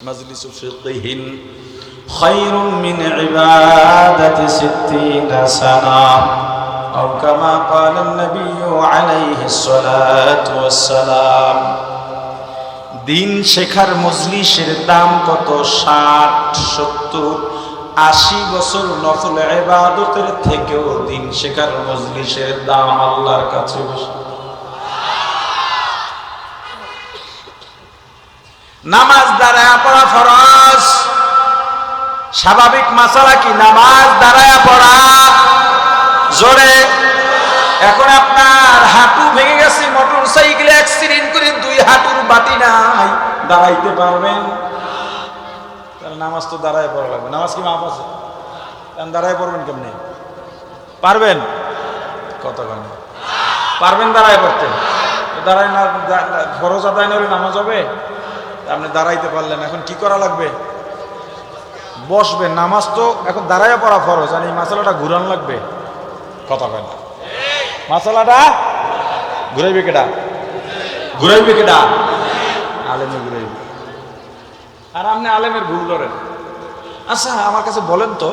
مجلس فقه خير من عبادة ستين سنة أو كما قال النبي عليه الصلاة والسلام দিন শেখার মজলিসের দাম কত ষাট সত্তর আশি বছর নফল এবাদতের থেকেও দিন শেখার মজলিসের দাম আল্লাহর কাছে বেশি নামাজ দাঁড়ায় পড়া ফরজ। স্বাভাবিক মাসালা কি? নামাজ দাঁড়ায় পড়া। জোরে। এখন আপনার হাঁটু ভেঙে গেছে, মোটর সাইকেলে অ্যাক্সিডেন্ট করে দুই হাঁটুর বাটি নাই। দাঁড়াইতে পারবেন? তাহলে নামাজ তো দাঁড়ায় পড়া লাগবে। নামাজ কি মাপ আছে? দাঁড়ায় পড়বেন কেমনি? পারবেন? কত পারবেন দাঁড়ায় পড়তে? দাঁড়ায় না ফরজ আদায় না নামাজ হবে? আপনি দাঁড়াইতে পারলেন এখন কি করা লাগবে? বসবেন নামাজ তো এখন দাঁড়ায় পড়া ফরজ, আর এই মাসালাটা ঘুরান লাগবে। কথা কয় মাসালাটা ঘুরাইবে কেডা? ঘুরাইবে কেডা? আলেমে ঘুরাইবে। আর আপনি আলেমের ভুল করেন। আচ্ছা আমার কাছে বলেন তো,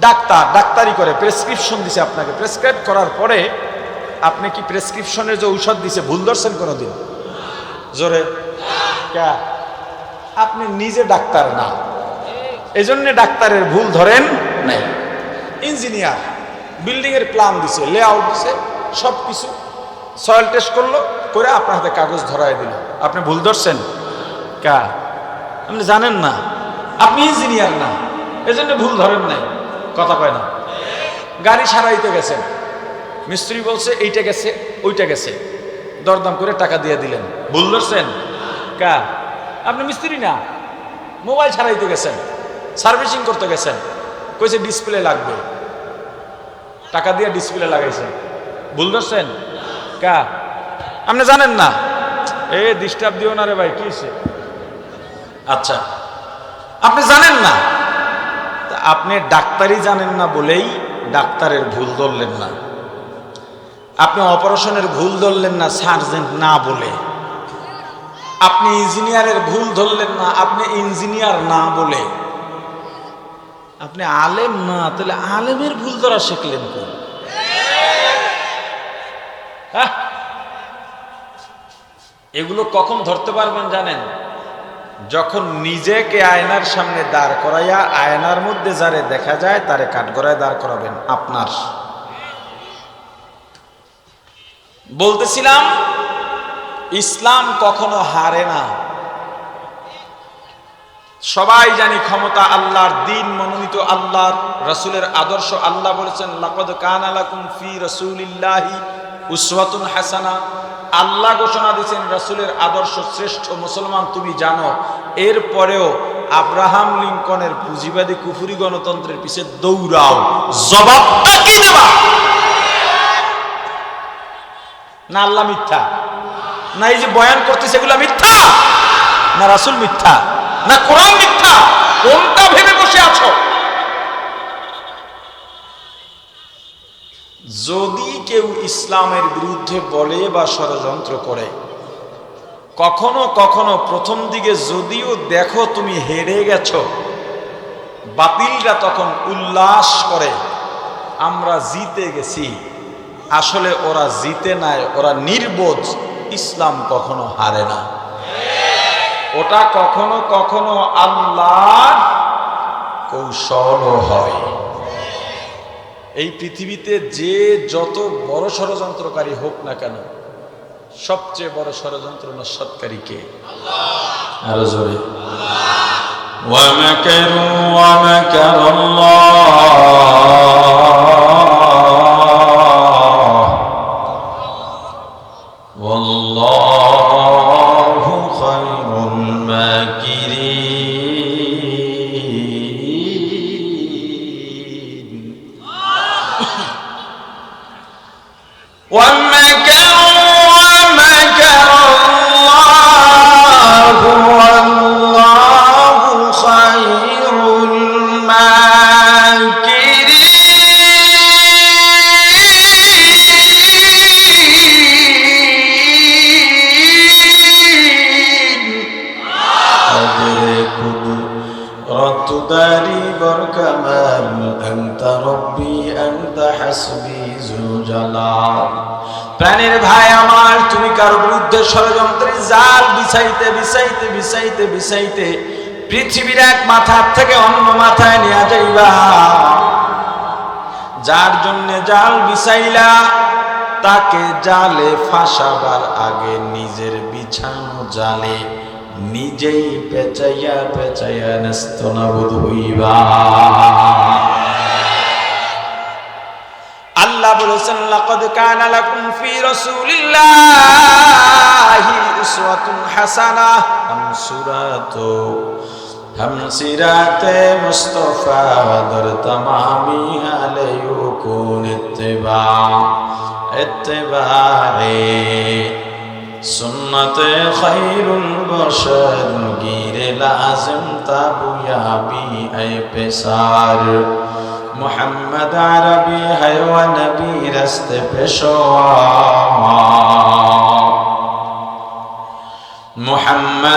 ডাক্তার ডাক্তারি করে, প্রেসক্রিপশন দিছে আপনাকে। প্রেসক্রাইব করার পরে আপনি কি প্রেসক্রিপশনের যে ঔষধ দিছে, ভুল ধরছেন কোনোদিন? জোরে। ক্যা আপনি নিজে ডাক্তার না। এজন্য ডাক্তারের ভুল ধরেন নাই। ইঞ্জিনিয়ার বিল্ডিং এর প্ল্যান দিছে লেআউট দিছে সব কিছু সয়েল টেস্ট করল, করে আপনার হাতে কাগজ ধরাই দিল। আপনি ভুল ধরছেন? কা? আপনি জানেন না। আপনি ইঞ্জিনিয়ার না। এজন্য ভুল ধরেন নাই। কথা কয় না। গাড়ি সারাইতে গেছেন মিস্ত্রি বলছে, এইটা গেছে, ওইটা গেছে। দরদাম করে টাকা দিয়ে দিলেন। ভুল ধরছেন? কা? আপনি মিস্ত্রি না। মোবাইল ছাড়াইতে গেছেন। সার্ভিসিং করতে গেছেন। কইছে ডিসপ্লে লাগবে। টাকা দিয়ে ডিসপ্লে লাগাইছেন ভুল ধরছেন? কা? আপনি জানেন না। এ ডিস্টার্ব দিও না রে ভাই, কি? আচ্ছা। আপনি জানেন না? আপনি ডাক্তারই জানেন না বলেই ডাক্তারের ভুল ধরলেন না। আপনি অপারেশনের ভুল ধরলেন না, সার্জেন্ট না বলে। আপনি ইঞ্জিনিয়ারের ভুল ধরলেন না, আপনি ইঞ্জিনিয়ার না বলে। আপনি আলেম না, তাহলে আলেমের ভুল ধরা শিখলেন কোন হ্যাঁ? এগুলো কখন ধরতে পারবেন জানেন? যখন নিজেকে আয়নার সামনে দাঁড় করাইয়া আয়নার মধ্যে যারে দেখা যায়, তারে কাঠগড়ায় দাঁড় করাবেন আপনার। বলতেছিলাম ইসলাম কখনো হারে না। সবাই জানি ক্ষমতা আল্লাহর, দিন মনোনীত আল্লাহর, রসুলের আদর্শ আল্লাহ বলেছেন, লাকদ কান আলাকুম ফি রসুলিল্লাহি উসওয়াতুন হাসানা। আল্লাহ ঘোষণা দিয়েছেন, রসুলের আদর্শ শ্রেষ্ঠ মুসলমান তুমি জানো। এরপরেও আব্রাহাম লিঙ্কনের পুঁজিবাদী কুফুরি গণতন্ত্রের পিছে দৌড়াও। দেবা। না, আল্লাহ মিথ্যা। না এই যে বয়ান করতেছে এগুলো মিথ্যা? না রাসুল মিথ্যা? না কোরআন মিথ্যা? কোনটা ভেবে বসে আছো? যদি কেউ ইসলামের বিরুদ্ধে বলে বা ষড়যন্ত্র করে, কখনো কখনো প্রথম দিকে যদিও দেখো তুমি হেরে গেছ, বাতিলরা তখন উল্লাস করে, আমরা জিতে গেছি। আসলে ওরা জিতে নাই, ওরা নির্বোধ। ইসলাম কখনো হারে না। ওটা কখনো কখনো আল্লাহ কৌশল হয়। এই পৃথিবীতে যে যত বড় ষড়যন্ত্রকারী হোক না কেন, সবচেয়ে বড় ষড়যন্ত্র নস্বাতকারী কে? আরও জোরে। ওয়ামাকারু ওয়ামাকারাল্লাহ ষড়যন্ত্রের জাল বিছাইতে বিছাইতে বিছাইতে বিছাইতে পৃথিবীর এক মাথার থেকে অন্য মাথায় নিয়ে যাইবা। যার জন্য জাল বিছাইলা, তাকে জালে ফাঁসাবার আগে নিজের বিছানো জালে নিজেই পেঁচাইয়া পেঁচাইয়া নেস্তনাবোধ হইবা। আল্লাহ বলেছেন, লাকাদ কানা লাকুম ফি রাসূলিল্লাহি। হাসানাহ হাম সূরাতু হাম সিরাতে মুস্তাফা দর তামামি আলাইকুন ইত্তিবা। ইত্তিবায়ে সুন্নত খৈরুল বশর গিরে লাজম তাবুয়াবি আই পেশার মোহাম্মদ আরবি হায়ওয়া নবী রস্তে পেশোয়া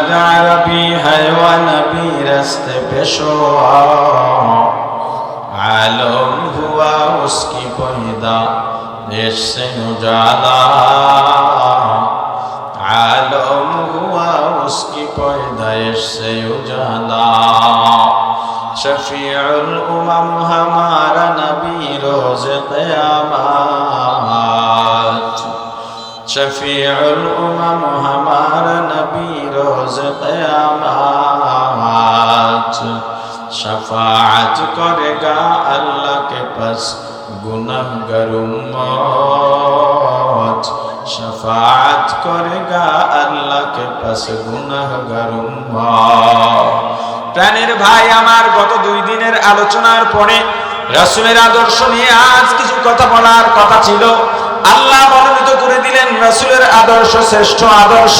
العربي ہے و نبی رست پیشوا عالم ہوا اس کی پیدا دیش سے اجالا عالم ہوا اس کی پیدائش سے اجالا شفیع الامم ہمارا نبی روز قیامت شفیع الامم ہمارا نبی রোজ কয়ামাত। শফাআত করেগা আল্লাহ কে পাস গুনাহগার উম্মত। শফাআত করেগা আল্লাহ কে পাস গুনাহগার উম্মত। প্রাণের ভাই আমার, গত দুই দিনের আলোচনার পরে রাসূলের আদর্শ নিয়ে আজ কিছু কথা বলার কথা ছিল। আল্লাহ মনোনীত করে দিলেন রাসুলের আদর্শ, শ্রেষ্ঠ আদর্শ।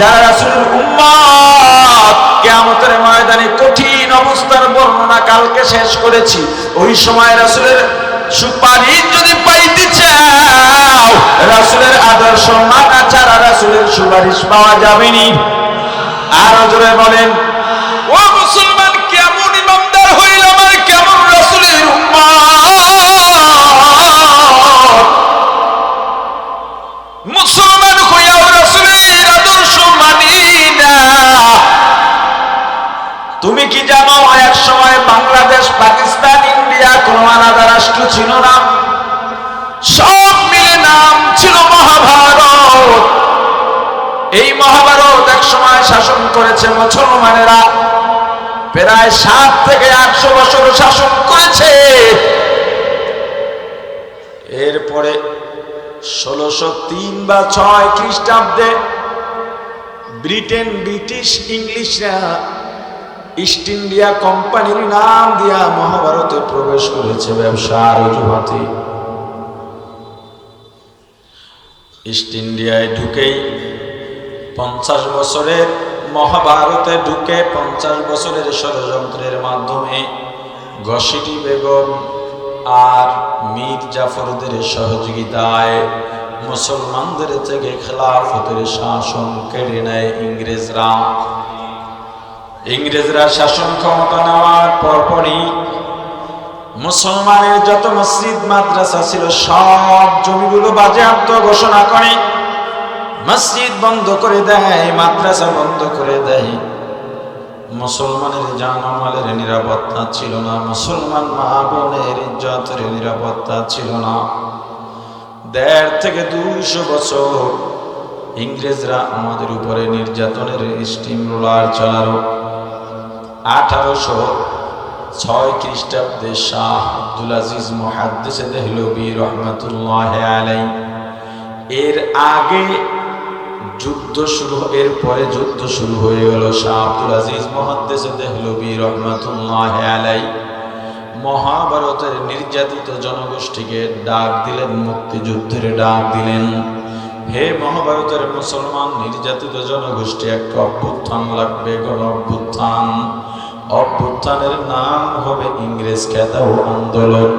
যারা রাসূলের উম্মত, কিয়ামতের ময়দানে কঠিন অবস্থার বর্ণনা কালকে শেষ করেছি। ওই সময় রাসূলের সুপারিশ যদি পাইতে চাও, রাসুলের আদর্শ মানা ছাড়া রাসূলের সুপারিশ পাওয়া যাবে নি আরও জোরে বলেন রাষ্ট্র ছিল না সব মিলে নাম ছিল মহাভারত। এই মহাভারত এক সময় শাসন করেছে মুসলমানেরা। প্রায় সাত থেকে আটশো বছর শাসন করেছে। এরপরে ষোলোশো তিন বা ছয় খ্রিস্টাব্দে ব্রিটেন, ব্রিটিশ, ইংলিশরা ইস্ট ইন্ডিয়া কোম্পানির নাম দিয়া মহাভারতে প্রবেশ করেছে ব্যবসার অজুহাতে। ইস্ট ইন্ডিয়ায় ঢুকেই পঞ্চাশ বছরের মহাভারতে ঢুকে পঞ্চাশ বছরের ষড়যন্ত্রের মাধ্যমে ঘসিটি বেগম আর মীর জাফরদের সহযোগিতায় মুসলমানদের থেকে খেলাফতের শাসন কেড়ে নেয় ইংরেজরা। ইংরেজরা শাসন ক্ষমতা নেওয়ার পরপরই মুসলমানের যত মসজিদ, মাদ্রাসা ছিল, সব জমিগুলো বাজেয়াপ্ত ঘোষণা করে। মসজিদ বন্ধ করে দেয়, মাদ্রাসা বন্ধ করে দেয়। মুসলমানের জানমালের নিরাপত্তা ছিল না, মুসলমান মা বোনের ইজ্জতের নিরাপত্তা ছিল না। দেড় থেকে দুইশো বছর ইংরেজরা আমাদের উপরে নির্যাতনের স্টিম রোলার চালালো। আঠারোশো ছয় খ্রিস্টাব্দে শাহ আব্দুল আজিজ মহাদ্দেশে দেহলবি রহমতুল্লাহ আলাই এর আগে যুদ্ধ শুরু, এর পরে যুদ্ধ শুরু হয়ে গেল শাহ আব্দুল আজিজ মহাদ্দেশে দেহলবি রহমতুল্লাহ আলাই মহাভারতের নির্যাতিত জনগোষ্ঠীকে ডাক দিলেন, মুক্তিযুদ্ধের ডাক দিলেন। হে মহাভারতের মুসলমান, নির্যাতিত জনগোষ্ঠী একটা অভ্যুত্থান লাগবে গণ অভ্যুত্থান অভ্যুত্থানের নাম হবে ইংরেজ খেতাও আন্দোলন।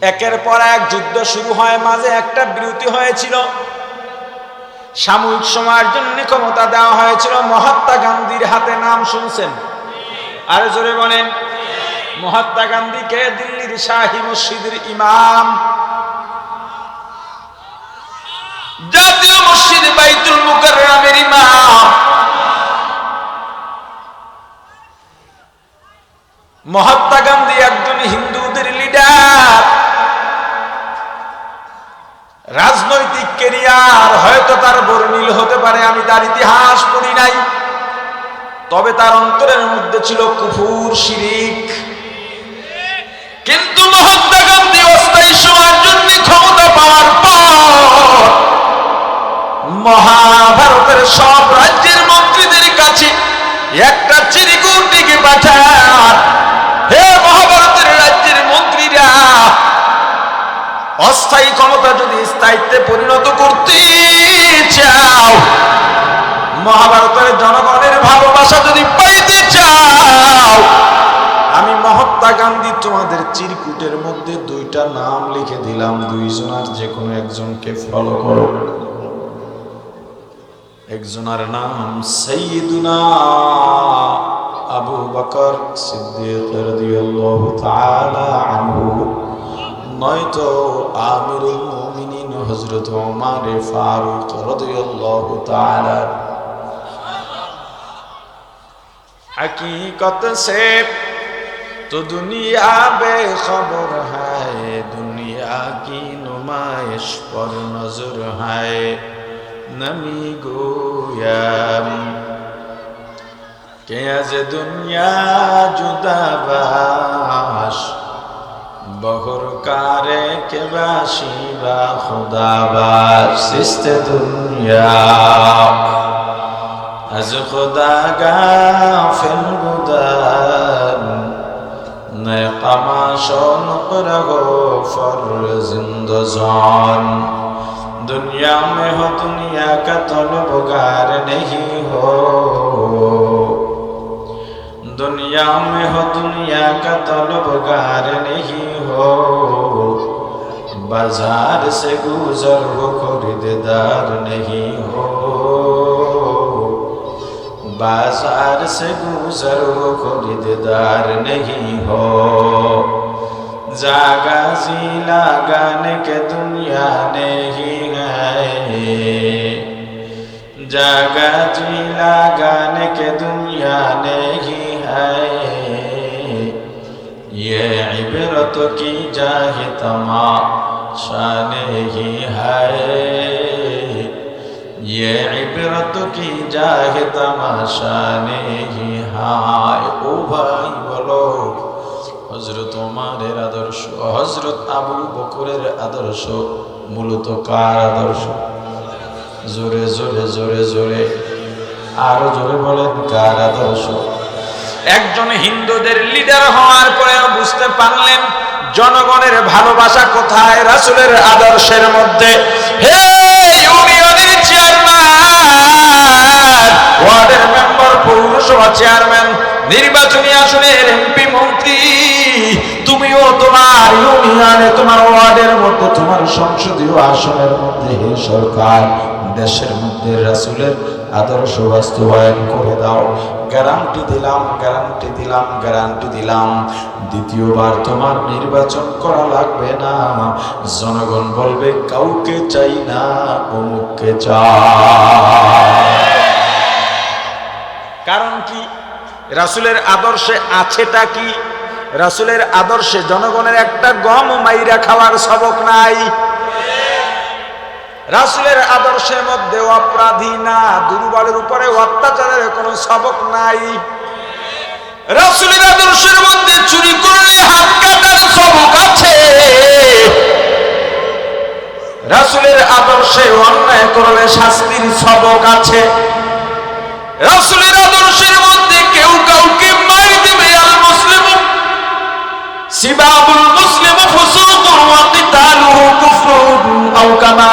একের পর এক যুদ্ধ শুরু হয়, মাঝে একটা বিরতি হয়েছিল। সাময়িক সময়ের জন্য ক্ষমতা দেওয়া হয়েছিল। মহাত্মা গান্ধীর হাতে নাম শুনছেন। আরে জোরে বলেন। মহাত্মা গান্ধীকে দিল্লির শাহী মসজিদের ইমাম। জাতীয় মসজিদ বাইতুল মুকাররমের ইমাম। মহাত্মা গান্ধী একজন হিন্দুদের লিডার রাজনৈতিক কেরিয়ার হয়তো তার বর্ণিল হতে পারে, আমি তার ইতিহাস পড়ি নাই। তবে তার অন্তরের মধ্যে ছিল কুফুর শিরিক। কিন্তু মহাত্মা গান্ধী অস্থায়ী সময়ের জন্য ক্ষমতা পাওয়ার পর মহাভারতের সব রাজ্যের মন্ত্রীদের কাছে একটা চিরিকুটিকে পাঠান হে মহাভারতের রাজ্যের মন্ত্রীরা, অস্থায়ী ক্ষমতা যদি স্থায়িত্বে পরিণত করতে চাও, মহাভারতের জনগণের ভালোবাসা যদি পাইতে চাও, আমি মহাত্মা গান্ধী তোমাদের চিরকুটের মধ্যে দুইটা নাম লিখে দিলাম দুইজনার যে কোনো একজনকে ফলো করো। একজনের নাম সৈয়দুনা আবু বকর সিদ্দিক রাদিয়াল্লাহু তাআলা আনহু নয়তো আমিরুল মুমিনিন হযরত ওমর ফারুক রাদিয়াল্লাহু তাআলা हकीकत से तो दुनिया बेखबर है दुनिया की नुमाइश पर नजर है नमी गोयम কে আছে দুনিয়া জুদাবাস বহর কারে কে বাসি বা খুদাবাস? সিস্তে দুনিয়া। আজ খুদা গাফিল বুদান নয় কামাশন করগো ফর জিন্দজান दुनिया में हो दुनिया का दुनिया में हो दुनिया का तलबगार नहीं हो बाजार से गुजर हो खरीदार नहीं हो बाजार से गुजर हो खरीदार नहीं हो जागा जी लगाने के दुनिया नहीं है जगा जी लगाने के दुनिया नहीं حیرت کی جاہ تما شان ہی ہے یہ عبرت کی جاہ تماشان ہی হায় او بھائی بولو হজরত ওমারের আদর্শ হজরত আবু বকরের আদর্শ মূলত কার আদর্শ? জোরে জোরে জোরে জোরে। আরও জোরে বলেন, কার আদর্শ? একজন হিন্দুদের লিডার হওয়ার পরেও বুঝতে পারলেন জনগণের ভালোবাসা কোথায় রাসুলের আদর্শের মধ্যে। হে ইউনিয়নের চেয়ারম্যান, ওয়ার্ডের মেম্বার, পৌরসভা চেয়ারম্যান, নির্বাচনী আসনের এমপি, মন্ত্রী, তুমিও তোমার ইউনিয়নে, তোমার ওয়ার্ডের মধ্যে, তোমার সংসদীয় আসনের মধ্যে, হে সরকার, দেশের মধ্যে রাসুলের আদর্শ বাস্তবায়ন করে দাও। গ্যারান্টি দিলাম গ্যারান্টি দিলাম গ্যারান্টি দিলাম। দ্বিতীয়বার তোমার নির্বাচন করা লাগবে না। জনগণ বলবে, কাউকে চাই না, অমুককে চাই। কারণ কি? রাসুলের আদর্শে আছেটা কি? রাসুলের আদর্শে জনগণের একটা গম মাইরা খাওয়ার সবক নাই। রাসুলের আদর্শের মধ্যে অপরাধী না, দুর্বলের উপরে অত্যাচারের কোনো সবক নাই। রাসুলের আদর্শের মধ্যে চুরি করলে হাত কাটার সবক আছে। রাসুলের আদর্শে অন্যায় করলে শাস্তির সবক আছে। রাসুলের আদর্শের মধ্যে কেউ কাউকে মারি দেবে আল মুসলিম সিবাবুল মুসলিম ফুসুকুন ওয়া কিতালুহু কুফরুন আও কামা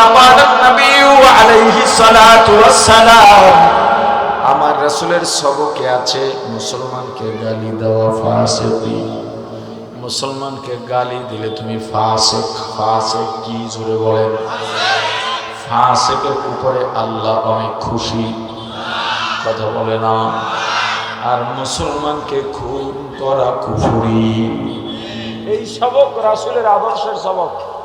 আমার রাসূলের সবকে আছে? মুসলমানকে গালি দেওয়া ফাসিকি। মুসলমানকে গালি দিলে তুমি ফাসিক ফাসিক কি জোরে বলেন? ফাসেকের উপরে আল্লাহ অনেক খুশি। কথা বলে না। আর মুসলমানকে খুন করা কুফুরি। এই সবক রাসুলের আদর্শের সবক।